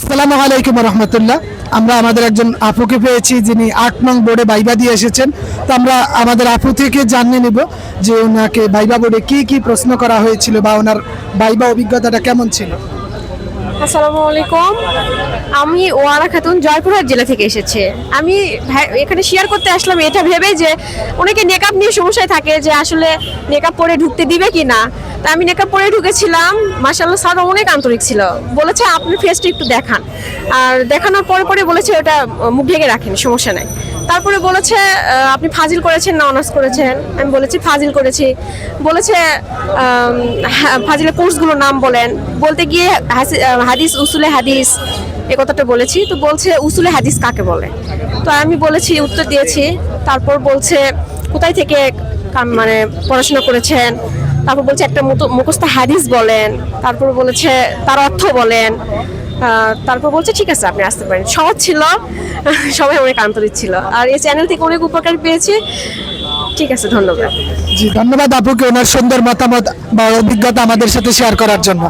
আসসালামু আলাইকুম রহমতুল্লাহ। আমরা আমাদের একজন আপুকে পেয়েছি, যিনি আট নং বোর্ডে বাইবা দিয়ে এসেছেন। তো আমরা আমাদের আপু থেকে জানিয়ে নিব যে ওনাকে বাইবা বোর্ডে কি কি প্রশ্ন করা হয়েছিল বা ওনার বাইবা অভিজ্ঞতাটা কেমন ছিল। আসসালামু আলাইকুম। আমি ওয়ারা খাতুন জয়পুরহাট জেলা থেকে এসেছে। আমি এখানে শেয়ার করতে আসলাম এটা ভেবে যে অনেকে নেকআপ নিয়ে সমস্যায় থাকে যে আসলে নেকআপ পরে ঢুকতে দিবে কি না তা আমি নেকআপ পরে ঢুকেছিলাম মাসাল্লাহ স্যার অনেক আন্তরিক ছিল। বলেছে আপনি ফেসটা একটু দেখান। আর দেখানোর পরে পরে বলেছে ওটা মুখ ঢেকে রাখেন সমস্যা নাই। তারপরে বলেছে আপনি ফাজিল করেছেন না অনার্স করেছেন? আমি বলেছি ফাজিল করেছি। বলেছে হ্যাঁ, ফাজিলের কোর্সগুলোর নাম বলেন। বলতে গিয়ে হাদিস উসুলে হাদিস এ কথাটা বলেছি। তো বলছে উসুলে হাদিস কাকে বলে? তো আমি বলেছি উত্তর দিয়েছি। তারপর বলছে কোথায় থেকে মানে পড়াশোনা করেছেন? তারপর বলছে একটা মুখস্থ হাদিস বলেন, তারপর বলেছে, তার অর্থ বলেন। তারপর বলছে, ঠিক আছে, আপনি আসতে পারেন। সহজ ছিল, সবাই অনেক আন্তরিক ছিল। আর এই চ্যানেল থেকে অনেক উপকার পেয়েছি। ঠিক আছে, ধন্যবাদ। জি, ধন্যবাদ আপুকে, ওনার সুন্দর মতামত বা অভিজ্ঞতা আমাদের সাথে শেয়ার করার জন্য।